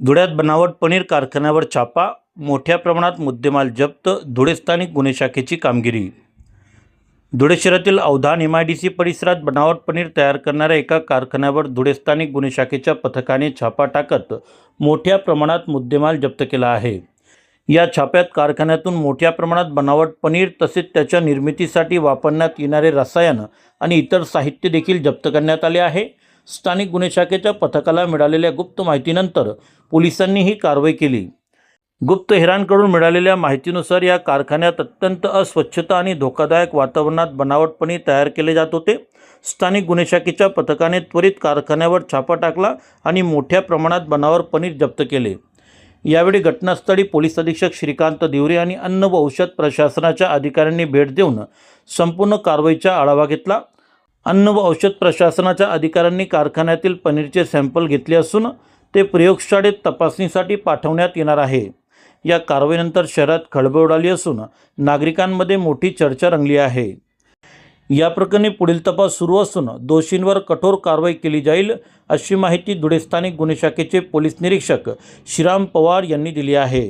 धुळ्यात बनावट पनीर कारखान्यावर छापा मोठ्या प्रमाणात मुद्देमाल जप्त धुळे स्थानिक गुन्हे शाखेची कामगिरी. धुळे शहरातील Avadhan M I D C परिसरात बनावट पनीर तयार करणाऱ्या एका कारखान्यावर धुळे स्थानिक गुन्हे शाखेच्या पथकाने छापा टाकत मोठ्या प्रमाणात मुद्देमाल जप्त केला आहे. या छाप्यात कारखान्यातून मोठ्या प्रमाणात बनावट पनीर तसेच त्याच्या निर्मितीसाठी वापरण्यात येणारे रसायन आणि इतर साहित्य देखील जप्त करण्यात आले आहे. स्थानिक गुन्हे शाखेच्या पथकाला मिळालेल्या गुप्त माहितीनंतर पोलिसांनी ही कारवाई केली. गुप्त हेरांकडून मिळालेल्या माहितीनुसार या कारखान्यात अत्यंत अस्वच्छता आणि धोकादायक वातावरणात बनावटपणी तयार केले जात होते. स्थानिक गुन्हे शाखेच्या पथकाने त्वरित कारखान्यावर छापा टाकला आणि मोठ्या प्रमाणात बनावर पनीर जप्त केले. यावेळी घटनास्थळी पोलीस अधीक्षक श्रीकांत दिवरे आणि अन्न व औषध प्रशासनाच्या अधिकाऱ्यांनी भेट देऊन संपूर्ण कारवाईचा आढावा घेतला. अन्न व औषध प्रशासनाच्या अधिकाऱ्यांनी कारखान्यातील पनीरचे सॅम्पल घेतले असून ते प्रयोगशाळेत तपासणीसाठी पाठवण्यात येणार आहे. या कारवाईनंतर शहरात खळबळ उडाली असून नागरिकांमध्ये मोठी चर्चा रंगली आहे. या प्रकरणी पुढील तपास सुरू असून दोषींवर कठोर कारवाई केली जाईल अशी माहिती धुळे स्थानिक गुन्हे शाखेचे पोलीस निरीक्षक श्रीराम पवार यांनी दिली आहे.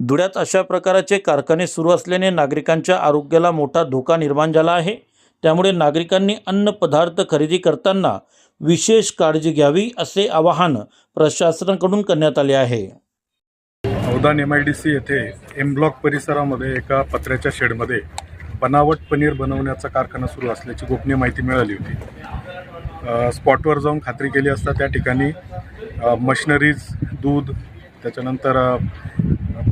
धुळ्यात अशा प्रकारचे कारखाने सुरू असल्याने नागरिकांच्या आरोग्याला मोठा धोका निर्माण झाला आहे. त्यामुळे नागरिकांनी अन्नपदार्थ खरेदी करताना विशेष काळजी घ्यावी असे आवाहन प्रशासनाकडून करण्यात आले आहे. औदान एम आय डी सी येथे एम ब्लॉक परिसरामध्ये एका पत्र्याच्या शेडमध्ये बनावट पनीर बनवण्याचा कारखाना सुरू असल्याची गोपनीय माहिती मिळाली होती. स्पॉटवर जाऊन खात्री केली असता त्या ठिकाणी मशिनरीज दूध त्याच्यानंतर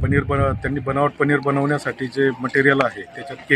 पनीर बन त्यांनी बनावट पनीर बनवण्यासाठी जे मटेरियल आहे त्याच्यात के